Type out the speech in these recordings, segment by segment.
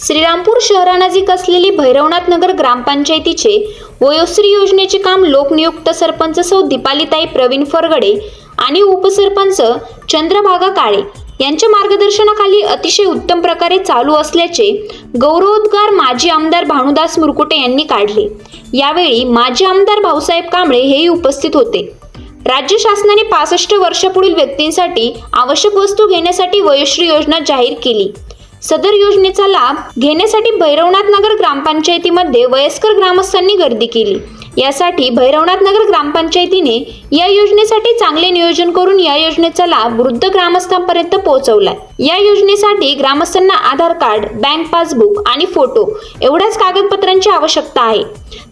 श्रीरामपूर शहरानजीक असलेली भैरवनाथ नगर ग्रामपंचायतीचे वयोश्री योजनेचे काम लोकनियुक्त सरपंच सौ दीपालीताई प्रवीण फरगडे आणि उपसरपंच चंद्रभागा काळे यांच्या मार्गदर्शनाखाली अतिशय उत्तम प्रकारे चालू असल्याचे गौरवोद्गार माजी आमदार भानुदास मुरकुटे यांनी काढले. यावेळी माजी आमदार भाऊसाहेब कांबळे हेही उपस्थित होते. राज्य शासनाने पासष्ट वर्षापुढील व्यक्तींसाठी आवश्यक वस्तू घेण्यासाठी वयोश्री योजना जाहीर केली. सदर योजनेचा लाभ घेण्यासाठी भैरवनाथ नगर ग्रामपंचायतीमध्ये वयस्कर ग्रामस्थांनी गर्दी केली. यासाठी भैरवनाथ नगर ग्रामपंचायतीने या योजनेसाठी चांगले नियोजन करून या योजनेचा लाभ वृद्ध ग्रामस्थांपर्यंत पोहोचवला या योजनेसाठी ग्रामस्थांना आधार कार्ड बँक पासबुक आणि फोटो एवढ्याच कागदपत्रांची आवश्यकता आहे.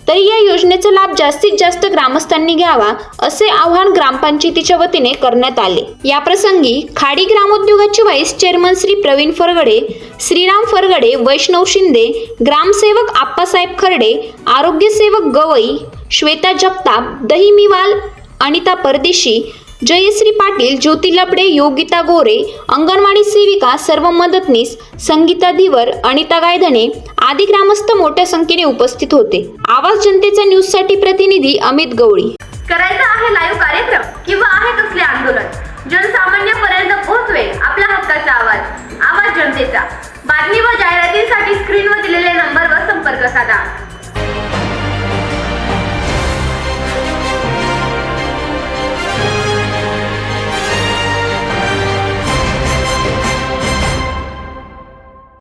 तरी या योजनेचा लाभ जास्तीत जास्त ग्रामस्थांनी घ्यावा असे आव्हान ग्रामपंचायतीच्या वतीने करण्यात आले. याप्रसंगी खाडी ग्रामोद्योगाचे व्हाईस चेअरमन श्री प्रवीण फरगडे श्रीराम फरगडे वैष्णव शिंदे ग्रामसेवक आप्पासाहेब खर्डे आरोग्यसेवक गवई श्वेता जगताप दहिमीवाल अनिता परदेशी जयश्री पाटील ज्योती लबडे योगिता गोरे अंगणवाडी सेविका सर्व मदतनीस संगीता धीवर अनिता गायधने आदी ग्रामस्थ मोठ्या संख्येने उपस्थित होते. आवाज जनतेचा न्यूजसाठी प्रतिनिधी अमित गवळी. करायचा आहे लाईव्ह कार्यक्रम.